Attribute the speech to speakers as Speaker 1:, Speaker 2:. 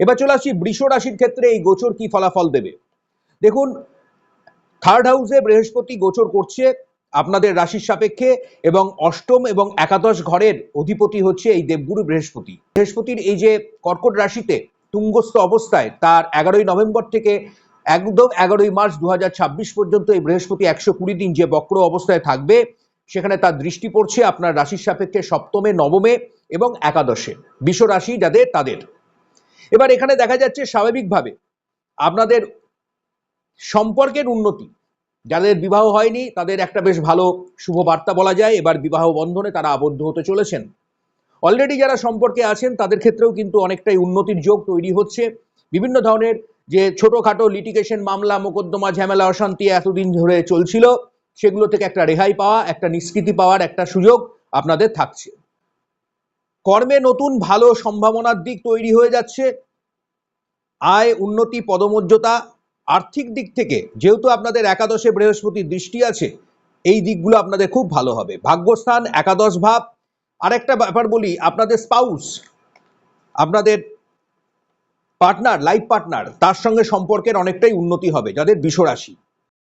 Speaker 1: এবার চলে আসি বৃষ রাশির ক্ষেত্রে এই গোচর কি ফলাফল দেবে? দেখুন থার্ড হাউসে বৃহস্পতি গোচর করছে আপনাদের রাশির সাপেক্ষে এবং অষ্টম এবং একাদশ ঘরের অধিপতি হচ্ছে এই দেবগুরু বৃহস্পতি। বৃহস্পতির এই যে কর্কট রাশিতে তুঙ্গস্থ অবস্থায় তার এগারোই নভেম্বর থেকে একদম এগারোই মার্চ দু হাজার ছাব্বিশ পর্যন্ত এই বৃহস্পতি একশো কুড়ি দিন যে বক্র অবস্থায় থাকবে, সেখানে তার দৃষ্টি পড়ছে আপনার রাশির সাপেক্ষে সপ্তমে, নবমে এবং একাদশে। বিষ রাশি যাদের, তাদের। এবার এখানে দেখা যাচ্ছে স্বাভাবিকভাবে আপনাদের সম্পর্কের উন্নতি। যাদের বিবাহ হয়নি, তাদের একটা বেশ ভালো শুভ বার্তা বলা যায়। এবার বিবাহ বন্ধনে তারা আবদ্ধ হতে চলেছেন। অলরেডি যারা সম্পর্কে আছেন, তাদের ক্ষেত্রেও কিন্তু অনেকটাই উন্নতির যোগ তৈরি হচ্ছে। বিভিন্ন ধরনের যে ছোটখাটো লিটিগেশন মামলা, মোকদ্দমা, ঝামেলা, অশান্তি এতদিন ধরে চলছিল, সেগুলো থেকে একটা রেহাই পাওয়া, একটা নিষ্কৃতি পাওয়ার একটা সুযোগ আপনাদের থাকছে। কর্মে নতুন ভালো সম্ভাবনার দিক তৈরি হয়ে যাচ্ছে। আয়, উন্নতি, পদমর্যাদা, আর্থিক দিক থেকে যেহেতু আপনাদের একাদশে বৃহস্পতির দৃষ্টি আছে, এই দিকগুলো আপনাদের খুব ভালো হবে। ভাগ্যস্থান, একাদশ ভাব। আরেকটা ব্যাপার বলি, আপনাদের স্পাউস আপনাদের পার্টনার লাইফ পার্টনার তার সঙ্গে সম্পর্কের অনেকটাই উন্নতি হবে, যাদের বিষ রাশি